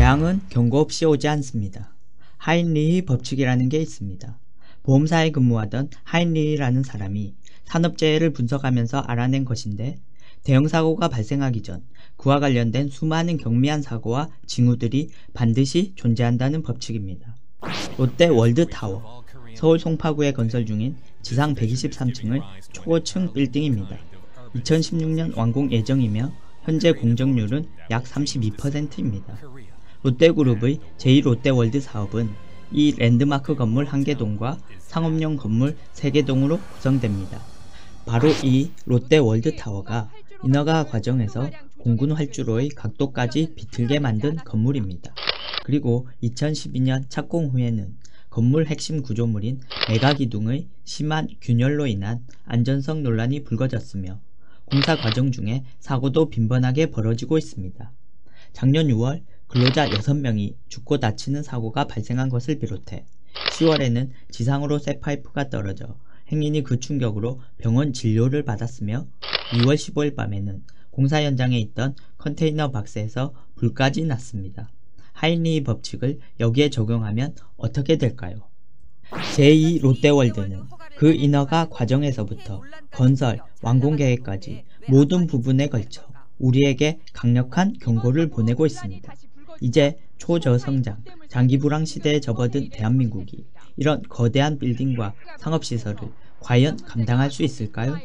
재앙은 경고 없이 오지 않습니다. 하인리히 법칙이라는 게 있습니다. 보험사에 근무하던 하인리히라는 사람이 산업재해를 분석하면서 알아낸 것인데 대형 사고가 발생하기 전 그와 관련된 수많은 경미한 사고와 징후들이 반드시 존재한다는 법칙입니다. 롯데 월드타워 서울 송파구에 건설 중인 지상 123층의 초고층 빌딩입니다. 2016년 완공 예정이며 현재 공정률은 약 32%입니다. 롯데그룹의 제2롯데월드 사업은 이 랜드마크 건물 1개 동과 상업용 건물 3개 동으로 구성됩니다. 바로 이 롯데월드타워가 인허가 과정에서 공군 활주로의 각도까지 비틀게 만든 건물입니다. 그리고 2012년 착공 후에는 건물 핵심 구조물인 메가기둥의 심한 균열로 인한 안전성 논란이 불거졌으며 공사 과정 중에 사고도 빈번하게 벌어지고 있습니다. 작년 6월 근로자 6명이 죽고 다치는 사고가 발생한 것을 비롯해 10월에는 지상으로 새 파이프가 떨어져 행인이 그 충격으로 병원 진료를 받았으며 2월 15일 밤에는 공사 현장에 있던 컨테이너 박스에서 불까지 났습니다. 하인리 법칙을 여기에 적용하면 어떻게 될까요? 제2 롯데월드는 그 인허가 과정에서부터 건설, 완공 계획까지 모든 부분에 걸쳐 우리에게 강력한 경고를 보내고 있습니다. 이제 초저성장, 장기 불황 시대에 접어든 대한민국이 이런 거대한 빌딩과 상업시설을 과연 감당할 수 있을까요?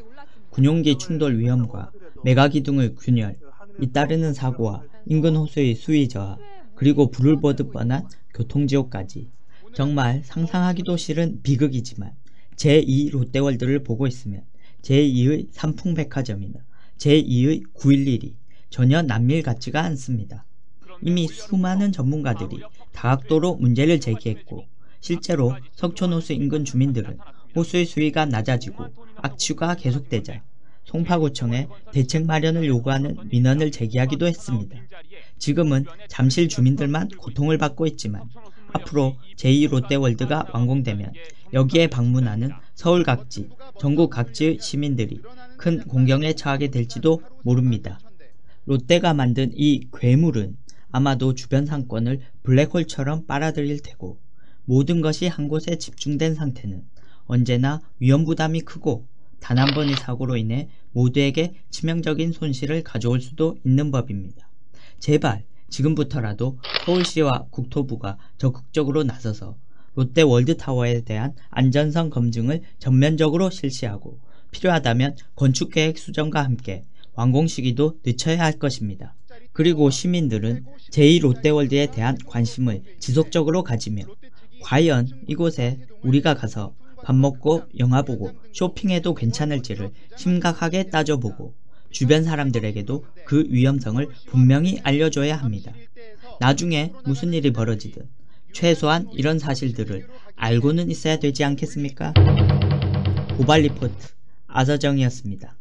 군용기 충돌 위험과 메가기둥의 균열, 잇따르는 사고와 인근 호수의 수위 저하, 그리고 불을 보듯 뻔한 교통지옥까지 정말 상상하기도 싫은 비극이지만 제2 롯데월드를 보고 있으면 제2의 삼풍백화점이나 제2의 911이 전혀 남일 같지가 않습니다. 이미 수많은 전문가들이 다각도로 문제를 제기했고 실제로 석촌호수 인근 주민들은 호수의 수위가 낮아지고 악취가 계속되자 송파구청에 대책 마련을 요구하는 민원을 제기하기도 했습니다. 지금은 잠실 주민들만 고통을 받고 있지만 앞으로 제2롯데월드가 완공되면 여기에 방문하는 서울 각지, 전국 각지의 시민들이 큰 공경에 처하게 될지도 모릅니다. 롯데가 만든 이 괴물은 아마도 주변 상권을 블랙홀처럼 빨아들일 테고 모든 것이 한 곳에 집중된 상태는 언제나 위험 부담이 크고 단 한 번의 사고로 인해 모두에게 치명적인 손실을 가져올 수도 있는 법입니다. 제발 지금부터라도 서울시와 국토부가 적극적으로 나서서 롯데 월드타워에 대한 안전성 검증을 전면적으로 실시하고 필요하다면 건축계획 수정과 함께 완공 시기도 늦춰야 할 것입니다. 그리고 시민들은 제2롯데월드에 대한 관심을 지속적으로 가지며 과연 이곳에 우리가 가서 밥 먹고 영화 보고 쇼핑해도 괜찮을지를 심각하게 따져보고 주변 사람들에게도 그 위험성을 분명히 알려줘야 합니다. 나중에 무슨 일이 벌어지든 최소한 이런 사실들을 알고는 있어야 되지 않겠습니까? 고발 리포트 아서정이었습니다.